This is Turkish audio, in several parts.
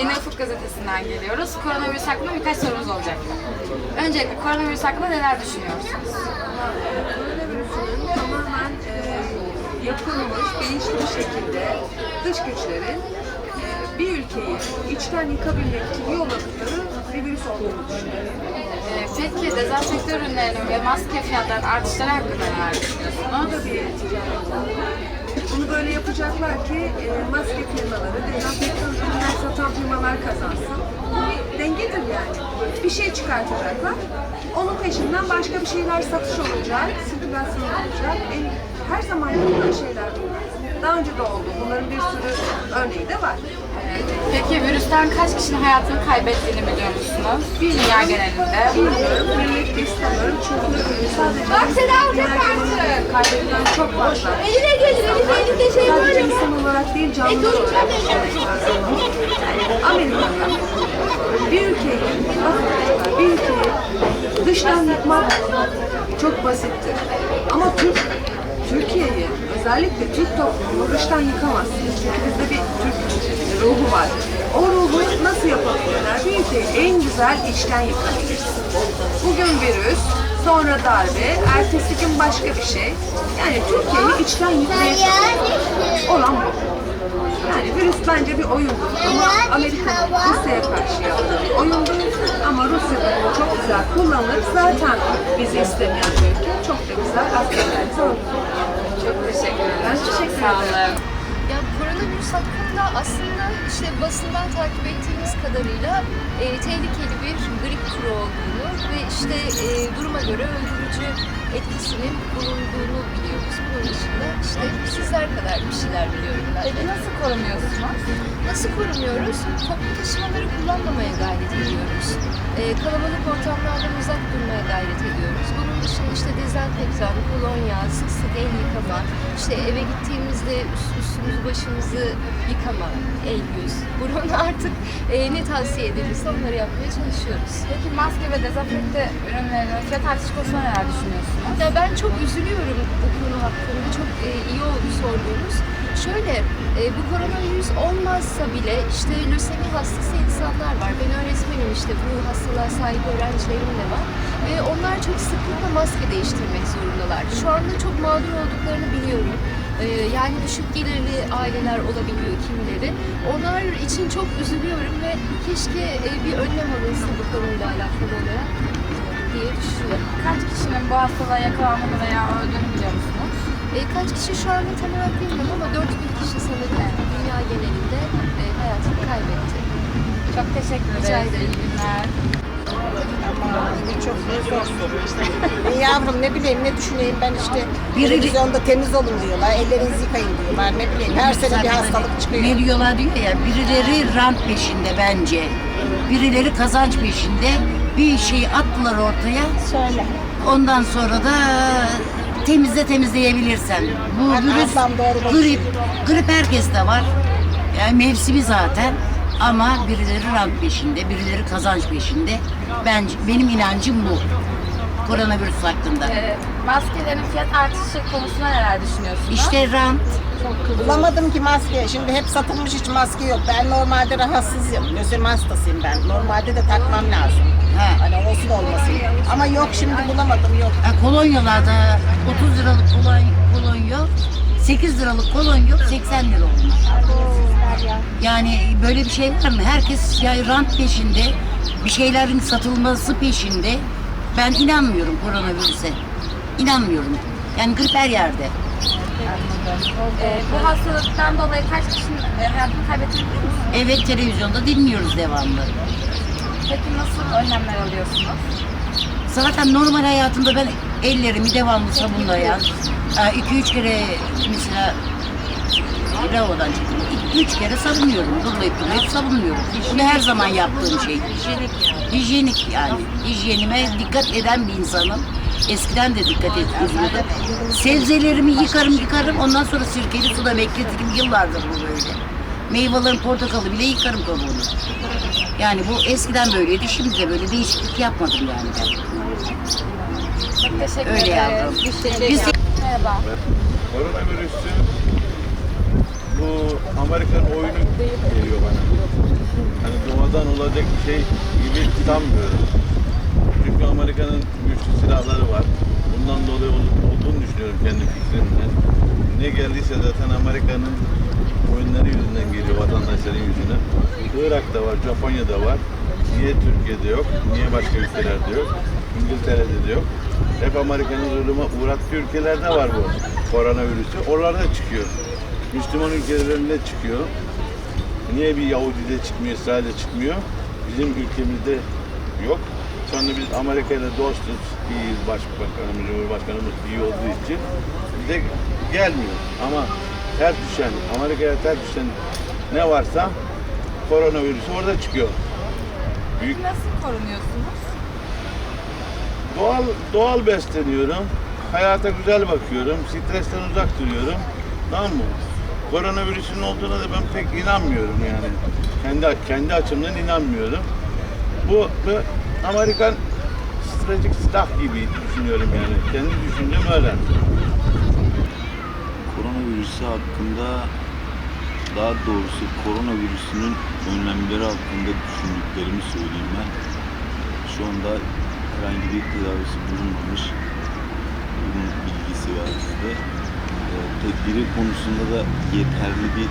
Yeni Ufuk gazetesinden geliyoruz. Koronavirüs hakkında birkaç sorumuz olacak. Öncelikle koronavirüs hakkında neler düşünüyorsunuz? Koronavirüsünün tamamen e, yapılmış, bilinçli bir şekilde dış güçlerin e, bir ülkeyi içten yıkabilmek için yolladıkları bir virüs olduğunu düşünüyorum. Ee, peki dezenfektör ürünlerinin ve maske fiyatlarının artışları hakkında neler Bu düşünüyorsunuz? da bir ticaret böyle yapacaklar ki e, maske firmaları, dezenfektan ürünler satan firmalar kazansın. Bu bir dengedir yani. Bir şey çıkartacaklar. Onun peşinden başka bir şeyler satış olacak, sirkülasyon olacak. En, her zaman yapılan şeyler bunlar. Daha önce de oldu. Bunların bir sürü örneği de var. Peki virüsten kaç kişinin hayatını kaybettiğini biliyor musunuz? Dünya genelinde. Bilmiyorum, çünkü sadece Bak seni alacak artık. Kaybedilen çok fazla. Eline gelir, elinde, elinde şey var Sadece insan olarak değil, olarak düşünmek lazım. Yani Amerika'da bir ülkeyi, bir ülkeyi dıştan yıkmak çok basittir. Ama Türk, Türkiye'yi, özellikle Türk toplumunu dıştan yıkamazsınız. Çünkü bizde bir Türk ruhu var. O ruhu nasıl yapabilirler? Bir ülkeyi en güzel içten yıkabilirsin. Bugün virüs, sonra darbe, ertesi gün başka bir şey. Yani Türkiye'yi içten yıkmaya çalışıyor. Olan bu. Yani virüs bence bir oyundur ama Amerika'nın Rusya'ya karşı yaptığı bir oyundur. Ama Rusya'da çok güzel kullanılır. Zaten bizi istemeyen bir ülke çok da güzel askerlerimizi öldürüyor. Çok. Ben teşekkür Sağ olun. Ya koronavirüs hakkında aslında işte basından takip ettiğimiz kadarıyla e, tehlikeli bir grip türü olduğunu ve işte e, duruma göre öldürücü etkisinin bulunduğunu biliyoruz. Bunun dışında işte sizler kadar bir şeyler biliyorum ben. Peki nasıl korunuyorsunuz? Nasıl korunuyoruz? Toplu taşımaları kullanmamaya gayret ediyoruz. Ee, kalabalık ortamlardan uzak durmaya gayret ediyoruz. Bunun işte dezenfektan, kolonya, sık sık el yıkama, işte eve gittiğimizde üst, üstümüzü başımızı yıkama, el yüz, burun artık e, ne tavsiye edilirse onları yapmaya çalışıyoruz. Peki maske ve dezenfekte ürünlerinin fiyat artışı konusunda neler düşünüyorsunuz? Ya ben çok üzülüyorum bu konu hakkında. Çok e, iyi oldu sorduğunuz. Şöyle, e, bu koronavirüs olmazsa bile işte lösemi hastası insanlar var. Ben öğretmenim işte bu hastalığa sahip öğrencilerim de var. Ve onlar çok sıklıkla maske değiştirmek zorundalar. Şu anda çok mağdur olduklarını biliyorum. E, yani düşük gelirli aileler olabiliyor kimileri. Onlar için çok üzülüyorum ve keşke e, bir önlem alınsa bu konuyla alakalı olarak diye düşünüyorum. Kaç kişinin bu hastalığa yakalandığını veya öldüğünü biliyor musunuz? E, kaç kişi şu anda tam olarak bilmiyorum ama 4000 kişi sanırım dünya genelinde e, hayatını kaybetti. Çok teşekkür Rica ederiz. ederim. İyi günler. Çok E yavrum ne bileyim ne düşüneyim ben işte televizyonda temiz olun diyorlar, ellerinizi yıkayın diyorlar ne bileyim her sene bir hastalık çıkıyor. Ne diyorlar diyor ya birileri rant peşinde bence. Birileri kazanç peşinde. Bir şeyi attılar ortaya. Söyle. Ondan sonra da temizle temizleyebilirsen. Bu ablam doğru grip. Grip herkeste var. Yani mevsimi zaten. Ama birileri rant peşinde, birileri kazanç peşinde. Ben benim inancım bu. Koronavirüs hakkında. Ee, maskelerin fiyat artışı konusunda neler düşünüyorsunuz? İşte rant, Bulamadım ki maske. Şimdi hep satılmış hiç maske yok. Ben normalde rahatsızım. Lösemi hastasıyım ben. Normalde de takmam lazım. He. Hani olsun olmasın. Ama yok şimdi bulamadım yok. Ha, kolonyalarda 30 liralık kolon, kolonya, 8 liralık kolonya 80 lira olmuş. Yani böyle bir şey var mı? Herkes yani rant peşinde, bir şeylerin satılması peşinde. Ben inanmıyorum koronavirüse. İnanmıyorum. Yani grip her yerde. Ee, bu hastalıktan dolayı kaç kişinin e, hayatını kaybettiğini biliyor musunuz? Evet televizyonda dinliyoruz devamlı. Peki nasıl önlemler alıyorsunuz? Zaten normal hayatımda ben ellerimi devamlı sabunlayan, 2-3 kere mesela lavabodan çıktım. 2-3 kere savunuyorum. Durulayıp durulayıp savunuyorum. Bu her zaman yaptığım şey. Hijyenik yani. Hijyenime dikkat eden bir insanım. Eskiden de dikkat ediyordum. Sebzelerimi yıkarım yıkarım. Ondan sonra sirkeli suda bekletirim. Yıllardır bu böyle. Meyvelerin portakalı bile yıkarım kabuğunu. Yani bu eskiden böyleydi. Şimdi de böyle değişiklik yapmadım yani ben. Çok teşekkür Öyle ederiz. yavrum. Biz Merhaba. Koronavirüsü bu Amerikan oyunu geliyor bana. Hani buradan olacak bir şey gibi sanmıyorum. Çünkü Amerika'nın güçlü silahları var. Bundan dolayı ol- olduğunu düşünüyorum kendi fikrimden. Ne geldiyse zaten Amerika'nın oyunları yüzünden geliyor vatandaşların yüzüne. Irak'ta var, Japonya'da var. Niye Türkiye'de yok? Niye başka ülkelerde yok? İngiltere'de de yok. Hep Amerika'nın zulüme uğrattığı ülkelerde var bu koronavirüsü. Oralarda çıkıyor. Müslüman ülkelerinde çıkıyor. Niye bir Yahudi'de çıkmıyor, İsrail'de çıkmıyor? Bizim ülkemizde yok. Şu anda biz Amerika ile dostuz, iyiyiz. Başbakanımız, Cumhurbaşkanımız iyi olduğu için bize gelmiyor. Ama ters düşen, Amerika'ya ters düşen ne varsa koronavirüsü orada çıkıyor. Büyük Nasıl korunuyorsunuz? Doğal doğal besleniyorum. Hayata güzel bakıyorum. Stresten uzak duruyorum. Tamam mı? Koronavirüsün olduğuna da ben pek inanmıyorum yani. Kendi kendi açımdan inanmıyorum. Bu, bu Amerikan stratejik silah gibi düşünüyorum yani. Kendi düşüncem öyle. Koronavirüsü hakkında daha doğrusu koronavirüsünün önlemleri hakkında düşündüklerimi söyleyeyim ben. Şu anda herhangi bir tedavisi bulunmamış. Bunun bilgisi var bizde. Tedbiri konusunda da yeterli bir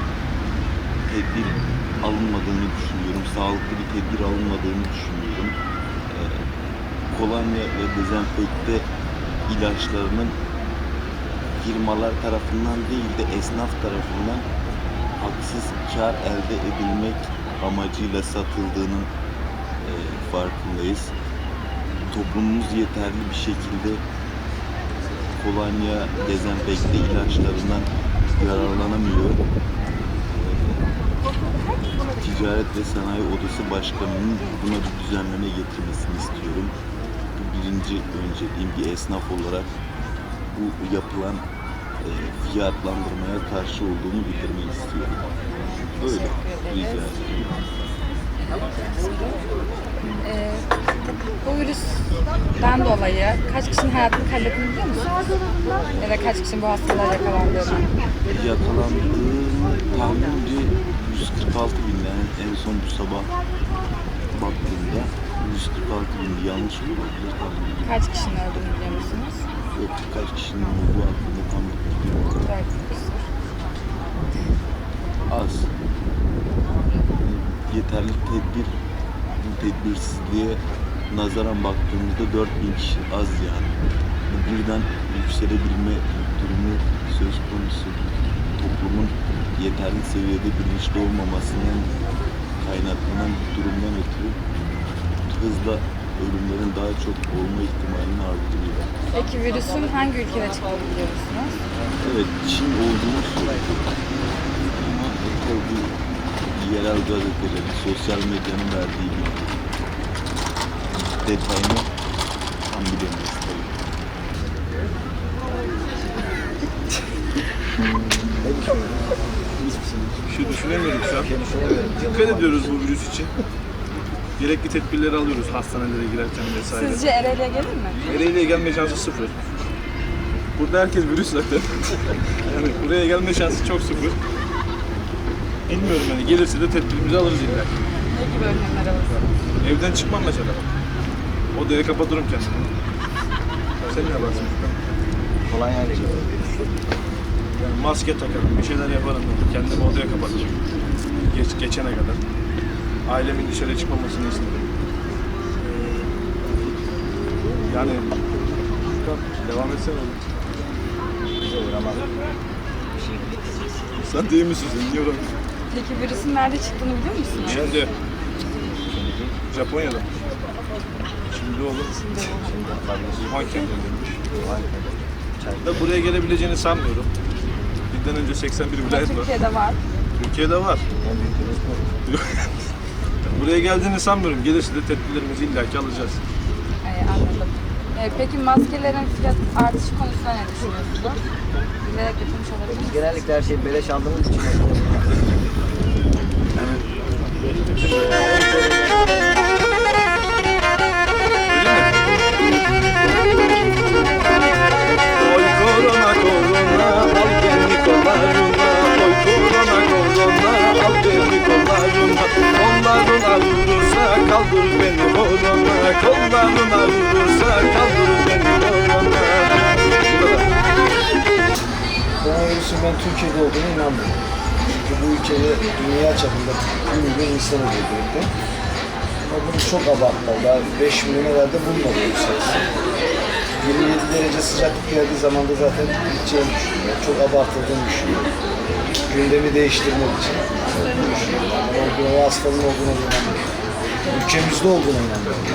tedbir alınmadığını düşünüyorum. Sağlıklı bir tedbir alınmadığını düşünüyorum. Ee, Kolonya ve dezenfekte ilaçlarının firmalar tarafından değil de esnaf tarafından haksız kar elde edilmek amacıyla satıldığının e, farkındayız. Toplumumuz yeterli bir şekilde kolonya, dezenfekte ilaçlarından yararlanamıyor. Ticaret ve Sanayi Odası Başkanı'nın buna bir düzenleme getirmesini istiyorum. Bu birinci önceliğim bir esnaf olarak bu yapılan e, fiyatlandırmaya karşı olduğumu bildirmek istiyorum. Böyle rica ederim. Ee, bu virüsten dolayı kaç kişinin hayatını kaybettiğini biliyor musunuz? Ya da kaç kişinin bu hastalığa yakalandığını? Yakalandığım tahminimce 146 bin yani en son bu sabah baktığımda 146 bin yanlış olabilir tahminim. Kaç kişinin öldüğünü biliyor musunuz? Yok kaç kişinin olduğu hakkında tam küsur. az. Yeterli tedbir, bu tedbirsizliğe nazaran baktığımızda 4000 kişi az yani. Birden yükselebilme durumu söz konusu. Toplumun yeterli seviyede bilinçli olmamasından kaynaklanan bir durumdan ötürü hızla ölümlerin daha çok olma ihtimalini arttırıyor. Peki virüsün hangi ülkede çıktığını biliyor musunuz? Evet, Çin olduğunu söylüyor. Ama tabii bu yerel gazetelerin, sosyal medyanın verdiği bir detayını tam tabii. Bir şey düşünemiyorum şu an. Dikkat ediyoruz bu virüs için. Gerekli tedbirleri alıyoruz hastanelere girerken vesaire. Sizce Ereğli'ye gelir mi? Ereğli'ye gelme şansı sıfır. Burada herkes virüs zaten. yani buraya gelme şansı çok sıfır. Bilmiyorum yani gelirse de tedbirimizi alırız illa. Ne gibi önlemler alırsınız? Evden çıkmam mesela. Odaya kapatırım kendimi. Sen ne yaparsın? Kolay yani. Yani maske takarım, bir şeyler yaparım. Kendimi odaya kapatırım. Geç, geçene kadar. Ailemin dışarı çıkmamasını istedim. Yani devam etsene oğlum. Sen değil misin? Sen niye uğraşıyorsun? Peki virüsün nerede çıktığını biliyor musunuz? Şimdi Japonya'da. Şimdi kentindeymiş. Da buraya gelebileceğini sanmıyorum. Bizden önce 81 Ama vilayet var. Türkiye'de var. Türkiye'de var. buraya geldiğini sanmıyorum. Gelirse de tedbirlerimizi illaki alacağız. Ee, anladım. Ee, peki maskelerin fiyat artışı konusunda ne düşünüyorsunuz? Bilerek yapılmış olabilir? Genellikle her şeyi beleş aldığımız için Oy kaldır beni boynuna Kollarına vurursa kaldır beni boynuna Koronavirüsün ben Türkiye'de olduğuna inanmıyorum. Çünkü bu ülkede dünya çapında 1 milyon insan öldürdü. Ama bunu çok abarttılar. Daha 5 milyon herhalde bulmadı bu sayısı. 27 derece sıcaklık geldiği zaman da zaten biteceğini düşünüyorum. Çok abartıldığını düşünüyorum. Gündemi değiştirmek için düşünüyorum. Ama olduğuna, o hastalığın olduğuna inanmıyorum. Ülkemizde olduğuna inanmıyorum.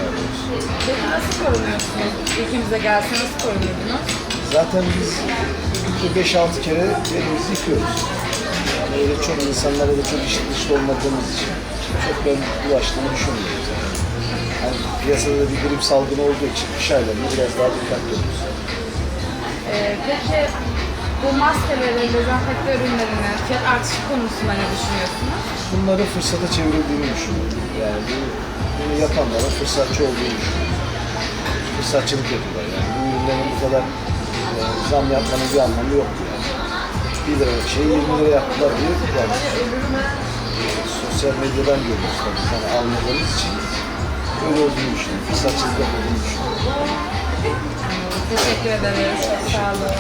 Peki nasıl korunuyorsunuz? Ülkemize gelse nasıl korunuyordunuz? Zaten biz günde 5-6 kere elimizi yıkıyoruz. Yani öyle çok insanlara da çok içli dışlı olmadığımız için çok ben bulaştığını düşünmüyorum zaten. Yani piyasada da bir grip salgını olduğu için kış aylarında biraz daha dikkatli oluruz. Ee, peki bu maskelerin, dezenfekte ürünlerinin fiyat artışı konusunda ne düşünüyorsunuz? Bunları fırsata çevrildiğini düşünüyorum. Yani bu, bunu yapanların fırsatçı olduğunu düşünüyorum. Fırsatçılık yapıyorlar yani. Bu ürünlerin bu kadar e, zam yapmanın bir anlamı yoktu yani. 1 liralık şeyi 20 lira yaptılar diye yani sosyal medyadan görüyoruz tabii. Yani almadığımız için öyle olduğunu düşünüyorum. Fırsatçılık yapıldığını düşünüyorum. Teşekkür ederiz. Sağ olun.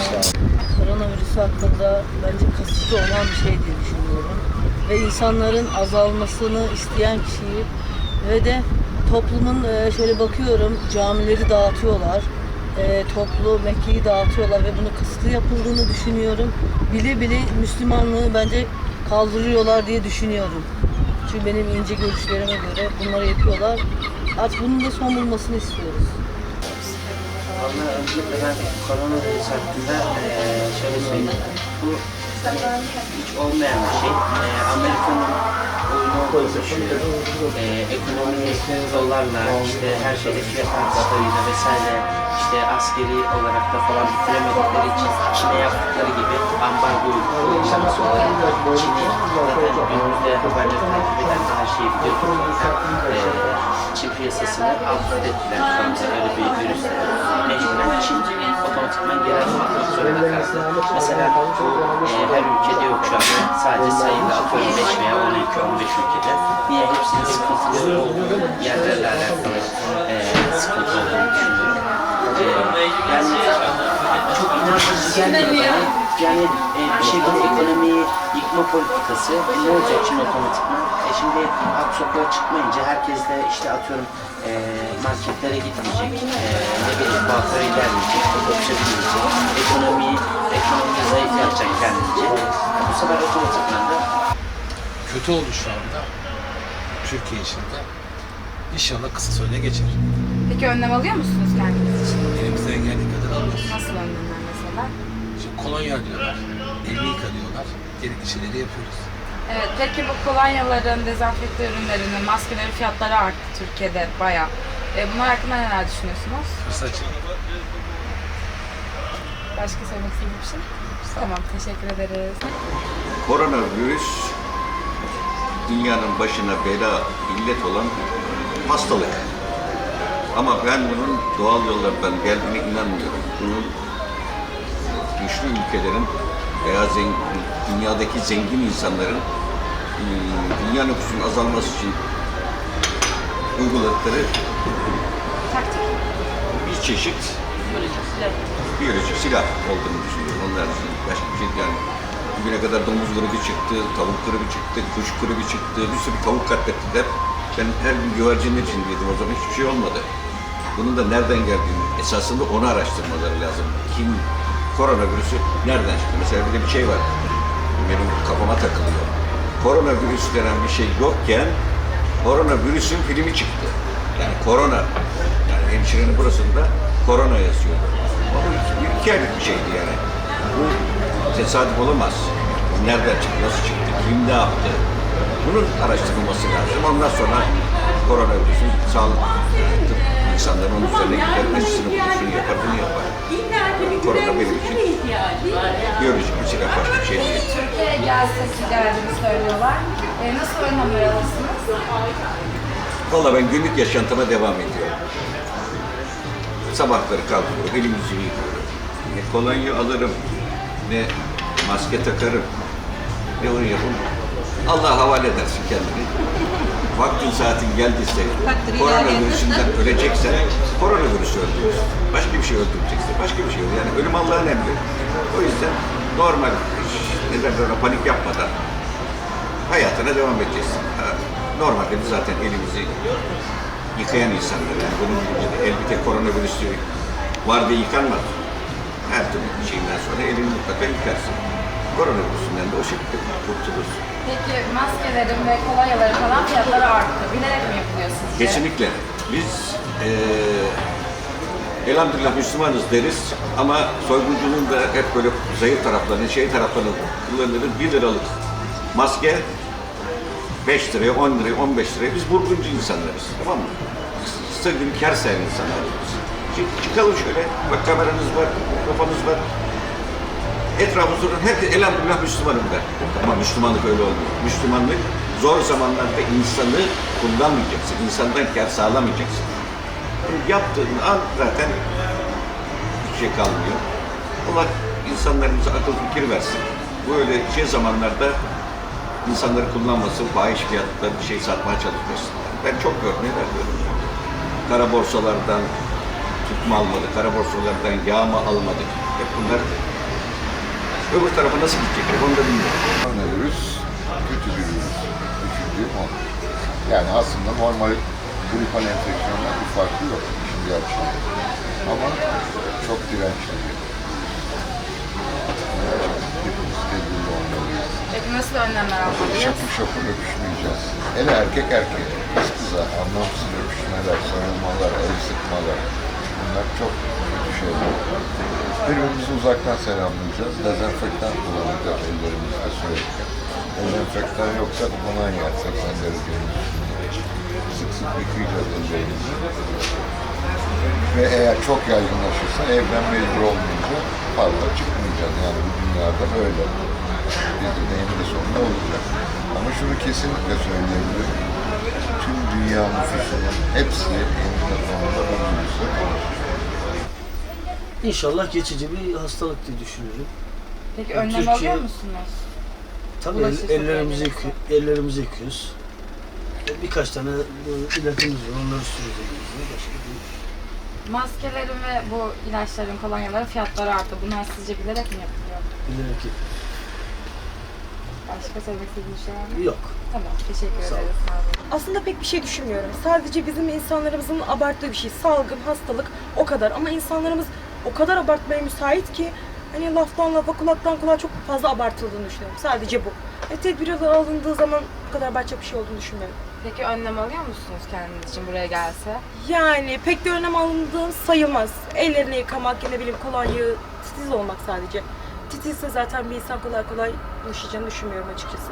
koronavirüsü hakkında bence kasıtlı olan bir şey diye düşünüyorum. Ve insanların azalmasını isteyen kişiyi ve de toplumun e, şöyle bakıyorum camileri dağıtıyorlar. E, toplu Mekke'yi dağıtıyorlar ve bunu kasıtlı yapıldığını düşünüyorum. Bile bile Müslümanlığı bence kaldırıyorlar diye düşünüyorum. Çünkü benim ince görüşlerime göre bunları yapıyorlar. Artık bunun da son bulmasını istiyoruz. Valla öncelikle ben koronavirüs hakkında şöyle söyleyeyim. Bu hiç olmayan bir şey. Amerika'nın oyunu olduğunu düşünüyorum. Eee ekonomik yollarla, işte her şeyde fiyat artışlarıyla vesaire, işte askeri olarak da falan bitiremedikleri için Çin'e yaptıkları gibi ambargo uygulaması olarak Çin'i zaten günümüzde haberleri takip eden de her şeyi biliyorsunuz zaten. Eee, Çin piyasasını alt üst ettiler şu öyle bir virüsle. Mecburen Çin otomatikman adım atmak zorunda kaldı. Mesela bu e, her ülkede yok şu anda. Sadece sayılı atıyorum 5 veya 12, 15 ülkede. Niye hepsinin sıkıntılı olduğu yerlerle alakalı e, sıkıntı olduğunu düşünüyorum. Yani çok inandırıcı gelmiyor. Yani e, bir şekilde ekonomiyi yıkma politikası e, ne olacak şimdi otomatikman? E, şimdi halk sokağa çıkmayınca herkes de işte atıyorum e, marketlere gitmeyecek, e, ne bileyim kuaföre gelmeyecek, otobüse binmeyecek, ekonomiyi, ekonomiyi zayıflatacak kendince. Bu sefer otomatikman da kötü oldu şu anda. Türkiye içinde. İnşallah kısa sürede geçer. Peki önlem alıyor musunuz kendiniz için? Elimizden geldiği kadar alıyoruz. Nasıl önlemler mesela? İşte kolonya diyorlar, elini yıka diyorlar. Gerekli şeyleri yapıyoruz. Evet, peki bu kolonyaların, dezenfekte ürünlerinin, maskelerin fiyatları arttı Türkiye'de bayağı. E, bunlar hakkında neler düşünüyorsunuz? Fırsatçılık. Başka söylemek istediğiniz bir şey? Tamam, teşekkür ederiz. Koronavirüs dünyanın başına bela, illet olan hastalık. Ama ben bunun doğal yollardan geldiğine inanmıyorum. Bunun güçlü ülkelerin veya zengin, dünyadaki zengin insanların e, dünya nüfusunun azalması için uyguladıkları bir çeşit biyolojik silah olduğunu düşünüyorum. Onlar dışında başka bir şey yani bugüne kadar domuz gribi çıktı, tavuk gribi çıktı, kuş gribi çıktı, bir sürü tavuk katlettiler. Ben her gün güvercinler için yedim o zaman hiçbir şey olmadı. Bunun da nereden geldiğini, esasında onu araştırmaları lazım. Kim, koronavirüsü nereden çıktı? Mesela bir de bir şey var, benim kafama takılıyor. Koronavirüs denen bir şey yokken, koronavirüsün filmi çıktı. Yani korona, yani hemşirenin burasında korona yazıyordu. Ama bu iki, iki aylık bir şeydi yani. Bu tesadüf olamaz. Nereden çıktı, nasıl çıktı, kim ne yaptı? Bunun araştırılması lazım. Ondan sonra koronavirüsün sağlık yani tıp insanların onun üzerine gider, aşısını bulur, şunu yapar, bunu yapar. Korona benim için biyolojik bir silah, başka bir şey değil. Türkiye'ye gelsek geldiğini söylüyorlar. E, nasıl önlemler alırsınız? Valla ben günlük yaşantıma devam ediyorum. Sabahları kalkıyorum, elimizi yıkıyorum. Ne kolonya alırım, ne maske takarım, ne onu yapın. Allah havale edersin kendini. Vaktin saatin geldiyse koronavirüsünden öleceksen koronavirüsü öldürürsün. Başka bir şey öldüreceksin. Başka bir şey yok. Yani ölüm Allah'ın emri. O yüzden normal hiç neden böyle panik yapmadan hayatına devam edeceksin. Ha, Normalde biz zaten elimizi yıkayan insanlar. Yani bunun gibi el bir tek koronavirüsü var diye yıkanmaz. Her türlü şeyinden sonra elini mutlaka yıkarsın. Koronavirüsünden de o şekilde kurtulursun. Peki maskelerin ve kolonyaların falan fiyatları arttı. Bilerek mi yapılıyor sizce? Kesinlikle. Biz eee elhamdülillah Müslümanız deriz ama soygunculuğun da hep böyle zayıf taraflarını, şey taraflarını kullanırız. 1 liralık maske 5 liraya, 10 liraya, 15 liraya. Biz vurguncu insanlarız. Tamam mı? Sevgili kar sayan insanlarız. Şimdi çıkalım şöyle. Bak kameranız var, mikrofonunuz var. Etrafı sorun. Herkes elhamdülillah Müslümanım der. Ama Müslümanlık öyle olmuyor. Müslümanlık zor zamanlarda insanı kullanmayacaksın. İnsandan kar sağlamayacaksın. Yaptığın an zaten hiçbir şey kalmıyor. Allah insanlarımıza akıl fikir versin. Böyle şey zamanlarda insanları kullanmasın, fahiş fiyatla bir şey satmaya çalışmasın. Ben çok örneğler görüyorum. Kara borsalardan tutma almadık, kara borsalardan yağma almadık. Hep bunlar öbür tarafa nasıl gidecekler onu da bilmiyorum. Koronavirüs kötü bir virüs. Düşündüğüm o. Yani aslında normal gripal enfeksiyondan bir farkı yok işin gerçeği. Ama çok dirençli bir nasıl önlemler almalıyız? Şapur şapur öpüşmeyeceğiz. Hele erkek erkeğe, kız kıza anlamsız öpüşmeler, sarılmalar, el sıkmalar. Bunlar çok kötü şeyler. Birbirimizi uzaktan selamlayacağız. Dezenfektan kullanacağız ellerimizde sürekli. Dezenfektan yoksa kolonya 80 derecenin. Sık sık yıkayacağız ellerimizi. Ve eğer çok yaygınlaşırsa evden mecbur olmayınca fazla çıkmayacağız. Yani bu dünyada böyle. Bizim de eninde sonunda olacak. Ama şunu kesinlikle söyleyebilirim. Tüm dünya nüfusunun hepsi eninde sonunda bu virüse. İnşallah geçici bir hastalık diye düşünüyorum. Peki Yani önlem Türkiye- alıyor musunuz? Tabii el- ellerimizi, yıkı- ellerimizi yıkıyoruz. E, Birkaç tane bu ilacımız var, onları sürüyoruz elimize. Başka bir Maskelerin ve bu ilaçların, kolonyaların fiyatları arttı. Bunlar sizce bilerek mi yapılıyor? bilerek Başka söylemek istediğiniz bir şey var mı? yok. Tamam, teşekkür Sağ ederiz. Sağ olun. Aslında pek bir şey düşünmüyorum. Sadece bizim insanlarımızın abarttığı bir şey. Salgın, hastalık o kadar. Ama insanlarımız o kadar abartmaya müsait ki hani laftan lafa, kulaktan kulağa çok fazla abartıldığını düşünüyorum. Sadece bu. E, tedbirler alındığı zaman bu kadar abartacak bir şey olduğunu düşünmüyorum. Peki önlem alıyor musunuz kendiniz için buraya gelse? Yani pek de önlem alındığım sayılmaz. Ellerini yıkamak, ne bileyim kolonyayı titiz olmak sadece. Titizse zaten bir insan kolay kolay bulaşacağını düşünmüyorum açıkçası.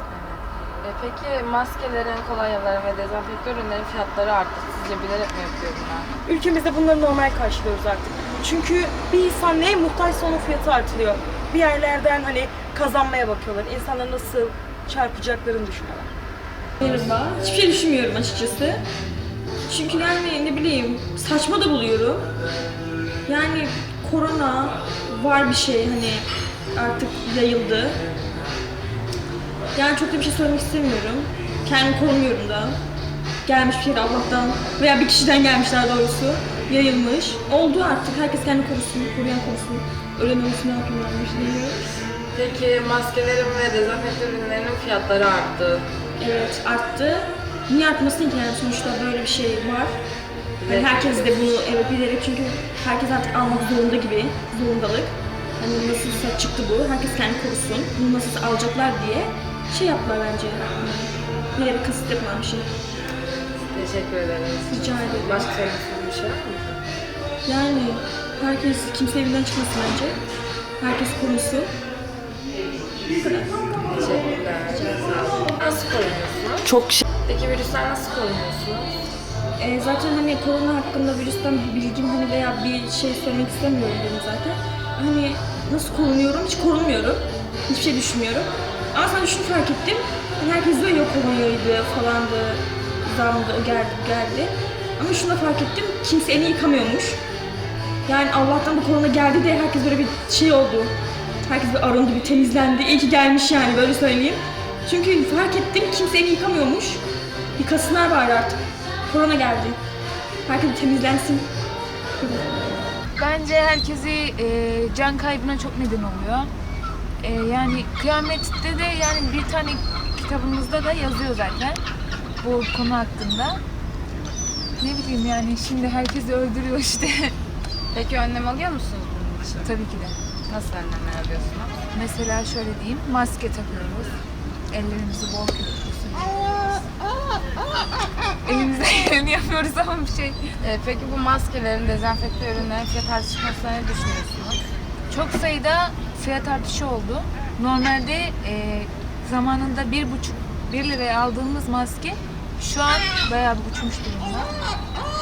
E peki maskelerin, kolonyaların ve dezenfekte ürünlerin fiyatları arttı. Sizce bilerek mi yapıyor bunlar? Ülkemizde bunları normal karşılıyoruz artık. Çünkü bir insan neye muhtaçsa onun fiyatı artılıyor. Bir yerlerden hani kazanmaya bakıyorlar. İnsanları nasıl çarpacaklarını düşünüyorlar. Merhaba. Hiçbir şey düşünmüyorum açıkçası. Çünkü yani ne bileyim saçma da buluyorum. Yani korona var bir şey hani artık yayıldı. Yani çok da bir şey söylemek istemiyorum. Kendimi korumuyorum da. Gelmiş bir kere Allah'tan veya bir kişiden gelmişler doğrusu. Yayılmış. Oldu artık. Herkes kendini korusun, koruyan korusun. Ölen ölsün ne şey demiyorum. Peki maskelerin ve dezenfekte ürünlerinin fiyatları arttı. Evet arttı. Niye artmasın ki yani sonuçta böyle bir şey var. Hani herkes de bunu evet bilerek çünkü herkes artık almak zorunda gibi zorundalık. Hani nasılsa çıktı bu. Herkes kendi korusun. Bunu nasılsa alacaklar diye şey yaptılar bence. Bilerek kasıt yapılan bir şey. Teşekkür ederiz. Rica ederim. Başka bir şey var mı? Yani herkes kimse evinden çıkmasın bence. Herkes korusun. Bu kadar. Teşekkürler. Nasıl korunuyorsunuz? Çok şey. Peki virüsten nasıl korunuyorsunuz? E, zaten hani korona hakkında virüsten bir bilgim hani veya bir şey söylemek istemiyorum benim zaten. Hani nasıl korunuyorum? Hiç korunmuyorum. Hiçbir şey düşünmüyorum. Ama sadece şunu fark ettim. Hani herkes diyor ya koronaydı falandı, zamdı, o geldi, geldi. Ama şunu da fark ettim. Kimse elini yıkamıyormuş. Yani Allah'tan bu korona geldi de herkes böyle bir şey oldu. Herkes bir arındı, bir temizlendi. İyi ki gelmiş yani böyle söyleyeyim. Çünkü fark ettim kimse elini yıkamıyormuş. Yıkasınlar bari artık. Korona geldi. Herkes temizlensin. Bence herkesi e, can kaybına çok neden oluyor. E, yani kıyamette de yani bir tane kitabımızda da yazıyor zaten bu konu hakkında. Ne bileyim yani şimdi herkesi öldürüyor işte. Peki önlem alıyor musunuz bunun için? Tabii ki de. Nasıl önlemler alıyorsunuz? Mesela şöyle diyeyim, maske takıyoruz. Ellerimizi bol köpükle sürüyoruz. Elimizden geleni yapıyoruz ama bir şey. Ee, peki bu maskelerin, dezenfekte ürünlerin fiyat artışmasına ne düşünüyorsunuz? Çok sayıda fiyat artışı oldu. Normalde e, zamanında bir buçuk, bir liraya aldığımız maske şu an bayağı bir uçmuş durumda.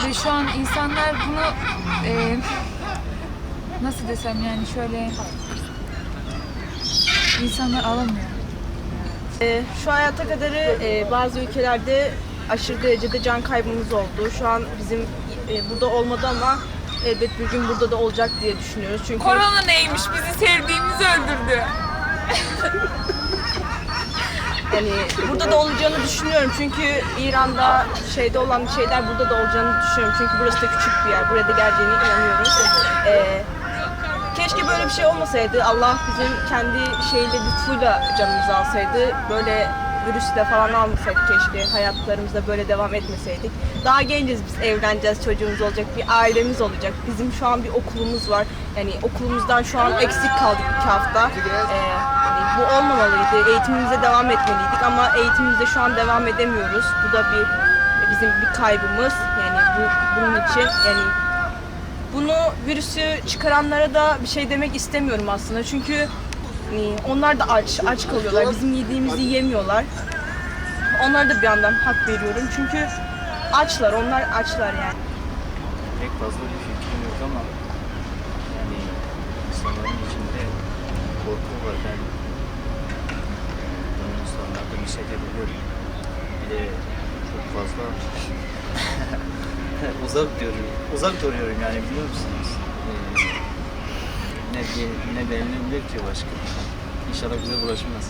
Ve şu an insanlar bunu e, nasıl desem yani şöyle insanlar alamıyor. Ee, şu hayata kadarı e, bazı ülkelerde aşırı derecede can kaybımız oldu. Şu an bizim e, burada olmadı ama elbet bir gün burada da olacak diye düşünüyoruz. Çünkü Korona neymiş? Bizi sevdiğimizi öldürdü. Yani burada da olacağını düşünüyorum çünkü İran'da şeyde olan şeyler burada da olacağını düşünüyorum çünkü burası da küçük bir yer. Buraya da geleceğine inanıyorum. Ee, keşke böyle bir şey olmasaydı. Allah bizim kendi şeyle lütfuyla canımızı alsaydı. Böyle virüsle falan almasaydık keşke. Hayatlarımızda böyle devam etmeseydik. Daha genciz biz evleneceğiz, çocuğumuz olacak, bir ailemiz olacak. Bizim şu an bir okulumuz var. Yani okulumuzdan şu an eksik kaldık iki hafta. Ee, yani bu olmamalıydı. Eğitimimize devam etmeliydik ama eğitimimize şu an devam edemiyoruz. Bu da bir bizim bir kaybımız. Yani bu bunun için yani bunu virüsü çıkaranlara da bir şey demek istemiyorum aslında. Çünkü hani, onlar da aç, aç kalıyorlar. Bizim yediğimizi yemiyorlar. Onlara da bir yandan hak veriyorum. Çünkü açlar, onlar açlar yani. Pek fazla bir fikrim yok ama yani insanların içinde Ben bunun sonlarda hissedebiliyorum. Bir de çok fazla uzak duruyorum. Uzak duruyorum yani biliyor musunuz? Ee, ne, ne beğenilebilir ki başka? İnşallah bize bulaşmaz.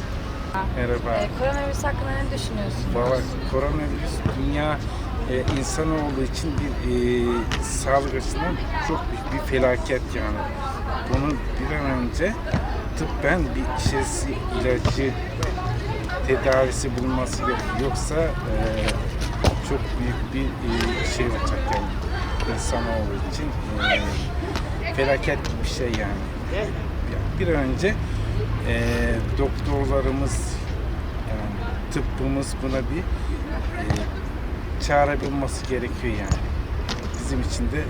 Merhaba. Ee, koronavirüs hakkında ne düşünüyorsunuz? Valla koronavirüs dünya e, insanoğlu için bir e, sağlık açısından çok büyük bir felaket yani. Bunun bir an önce tıbben bir şişesi, ilacı, tedavisi bulunması gerekiyor. Yoksa e, çok büyük bir e, şey olacak yani insanoğlu için e, felaket bir şey. Yani Bir an önce e, doktorlarımız yani tıbbımız buna bir e, çare bulması gerekiyor yani. Bizim için de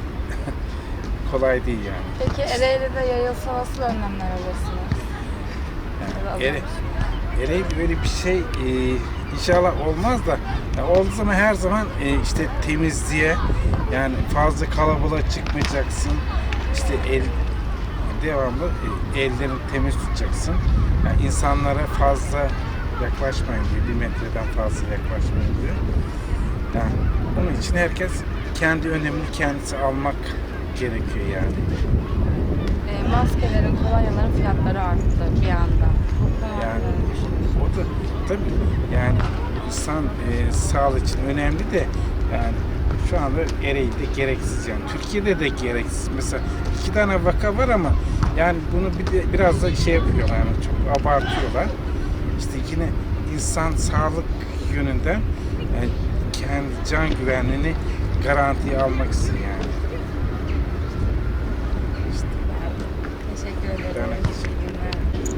kolay değil yani. Peki Ereğli'de yayılsa nasıl önlemler alırsınız? Ya da alıyor Ere, musunuz? Ereğli böyle bir şey e, inşallah olmaz da ya olduğu zaman her zaman e, işte temizliğe yani fazla kalabalığa çıkmayacaksın. İşte el devamlı e, ellerini temiz tutacaksın. Yani insanlara fazla yaklaşmayın diyor. Bir metreden fazla yaklaşmayın diyor. Yani onun için herkes kendi önemini kendisi almak gerekiyor yani. Ee, maskelerin, kolonyaların fiyatları arttı bir anda. Yani o da tabii yani insan e, sağlığı için önemli de yani şu anda Ereğli'de gereksiz yani. Türkiye'de de gereksiz. Mesela iki tane vaka var ama yani bunu bir de biraz da şey yapıyorlar yani çok abartıyorlar. İşte yine insan sağlık yönünden yani kendi can güvenliğini garantiye almak istiyor yani. Teşekkür ederim.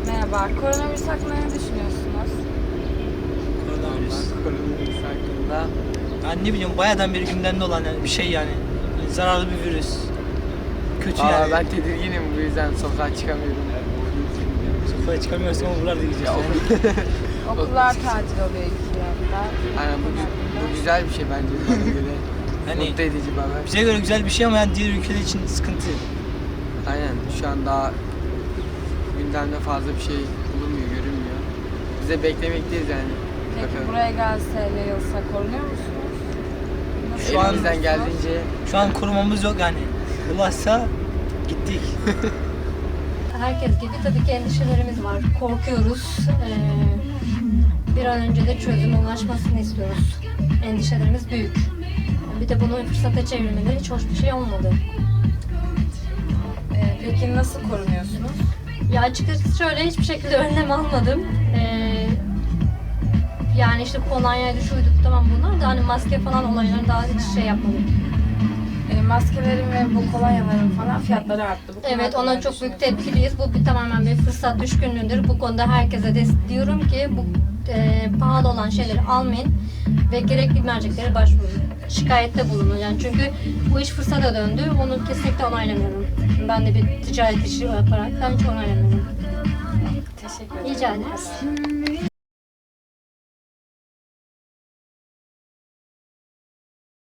Ben İyi Merhaba. Koronavirüs hakkında ne düşünüyorsunuz? Koronavirüs. Koronavirüs hakkında. Yani ne bileyim bayağıdan beri gündemde olan yani bir şey yani. Zararlı bir virüs. Kötü Valla yani. ben tedirginim bu yüzden sokağa çıkamıyorum. Sokağa çıkamıyoruz ama buralarda gideceğiz. Okullar tatil oluyor iki hafta. Aynen bu, bu güzel bir şey bence bana göre. Yani Mutlu edici bir haber. Bize göre güzel bir şey ama yani diğer ülkeler için sıkıntı. Aynen şu an daha gündemde fazla bir şey bulunmuyor, görünmüyor. Biz de beklemekteyiz yani. Peki Bakalım. buraya gelse, yayılsa korunuyor musunuz? Şu an Elimizden geldiğince Şu an korumamız yok yani. Ulaşsa gittik. Herkes gibi tabii ki endişelerimiz var. Korkuyoruz. Ee, bir an önce de çözüme ulaşmasını istiyoruz. endişelerimiz büyük. Bir de bunu fırsata çevirmeleri hiç hoş bir şey olmadı. Ee, peki nasıl korunuyorsunuz? Ya açıkçası şöyle hiçbir şekilde önlem almadım. Ee, yani işte kolonyaydı şuydu tamam bunlar da hani maske falan olaylarını daha hiç şey yapmadım. Ee, maskelerin ve bu kolonyaların falan fiyatları arttı. Bu Evet ona çok büyük tepkiliyiz. Bu bir tamamen bir fırsat düşkünlüğüdür. Bu konuda herkese de diyorum ki bu e, pahalı olan şeyleri almayın ve gerekli merceklere başvurun. Şikayette bulunun yani çünkü bu iş fırsata döndü. Onu kesinlikle onaylamıyorum. Ben de bir ticaret işi yaparak ben hiç onaylamıyorum. Teşekkür ederim. Rica ederiz.